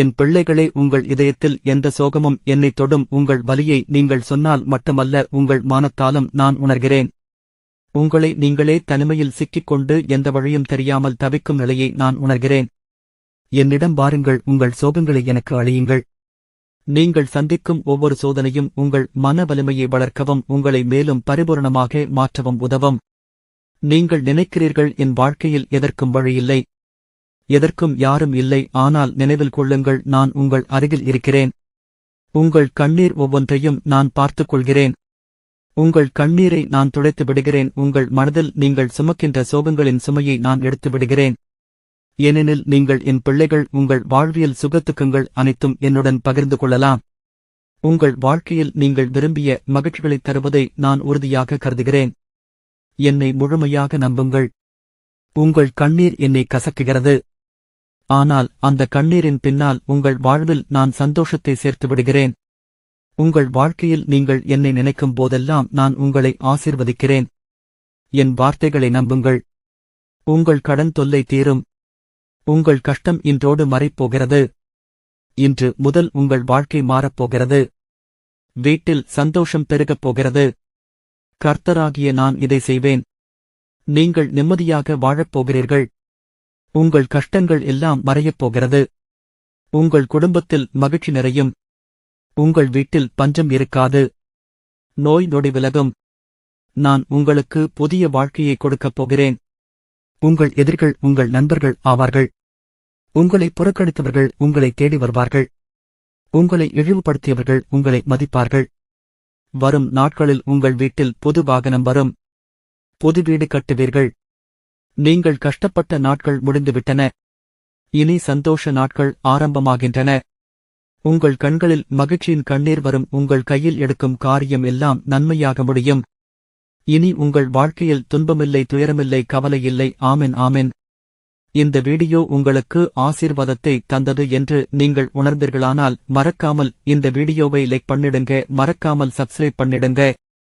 என் பிள்ளைகளே உங்கள் இதயத்தில் எந்த சோகமும் என்னை தொடும் உங்கள் வலியை நீங்கள் சொன்னால் மட்டுமல்ல உங்கள் மானத்தாலும் நான் உணர்கிறேன். உங்களை நீங்களே தனிமையில் சிக்கிக்கொண்டு எந்த வழியும் தெரியாமல் தவிக்கும் நிலையை நான் உணர்கிறேன். என்னிடம் வாருங்கள் உங்கள் சோகங்களை எனக்கு அழியுங்கள். நீங்கள் சந்திக்கும் ஒவ்வொரு சோதனையும் உங்கள் மன வலிமையை வளர்க்கவும் உங்களை மேலும் பரிபூரணமாக மாற்றவும் உதவும். நீங்கள் நினைக்கிறீர்கள் என் வாழ்க்கையில் எதற்கும் வழியில்லை. எதற்கும் யாரும் இல்லை ஆனால் நினைவில் கொள்ளுங்கள் நான் உங்கள் அருகில் இருக்கிறேன். உங்கள் கண்ணீர் ஒவ்வொன்றையும் நான் பார்த்துக் கொள்கிறேன் உங்கள் கண்ணீரை நான் துடைத்து விடுகிறேன். உங்கள் மனதில் நீங்கள் சுமக்கின்ற சோகங்களின் சுமையை நான் எடுத்து விடுகிறேன். ஏனெனில் நீங்கள் என் பிள்ளைகள் உங்கள் வாழ்வியல் சுகத்துக்கங்கள் அனைத்தும் என்னுடன் பகிர்ந்து கொள்ளலாம். உங்கள் வாழ்க்கையில் நீங்கள் விரும்பிய மகிழ்ச்சிகளைத் தருவதை நான் உறுதியாக கருதுகிறேன். என்னை முழுமையாக நம்புங்கள். உங்கள் கண்ணீர் என்னை கசக்குகிறது. ஆனால் அந்த கண்ணீரின் பின்னால் உங்கள் வாழ்வில் நான் சந்தோஷத்தை சேர்த்து விடுகிறேன். உங்கள் வாழ்க்கையில் நீங்கள் என்னை நினைக்கும் போதெல்லாம் நான் உங்களை ஆசிர்வதிக்கிறேன். என் வார்த்தைகளை நம்புங்கள். உங்கள் கடன் தொல்லை தீரும். உங்கள் கஷ்டம் இன்றோடு மறைப்போகிறது. இன்று முதல் உங்கள் வாழ்க்கை மாறப்போகிறது. வீட்டில் சந்தோஷம் பெருகப் போகிறது. கர்த்தராகிய நான் இதை செய்வேன். நீங்கள் நிம்மதியாக வாழப் போகிறீர்கள். உங்கள் கஷ்டங்கள் எல்லாம் மறையப் போகிறது. உங்கள் குடும்பத்தில் மகிழ்ச்சி நிறையும். உங்கள் வீட்டில் பஞ்சம் இருக்காது. நோய் நொடி விலகும். நான் உங்களுக்கு புதிய வாழ்க்கையை கொடுக்கப் போகிறேன். உங்கள் எதிர்கள் உங்கள் நண்பர்கள் ஆவார்கள். உங்களை புறக்கணித்தவர்கள் உங்களை தேடி வருவார்கள். உங்களை இழிவுபடுத்தியவர்கள் உங்களை மதிப்பார்கள். வரும் நாட்களில் உங்கள் வீட்டில் புது வாகனம் வரும். புது வீடு கட்டுவீர்கள். நீங்கள் கஷ்டப்பட்ட நாட்கள் முடிந்துவிட்டன. இனி சந்தோஷ நாட்கள் ஆரம்பமாகின்றன. உங்கள் கண்களில் மகிழ்ச்சியின் கண்ணீர் வரும் உங்கள் கையில் எடுக்கும் காரியம் எல்லாம் நன்மையாக முடியும். இனி உங்கள் வாழ்க்கையில் துன்பமில்லை துயரமில்லை கவலையில்லை. ஆமென் ஆமென். இந்த வீடியோ உங்களுக்கு ஆசீர்வாதத்தை தந்தது என்று நீங்கள் உணர்ந்தீர்களானால் மறக்காமல் இந்த வீடியோவை லைக் பண்ணிடுங்க மறக்காமல் சப்ஸ்கிரைப் பண்ணிடுங்க.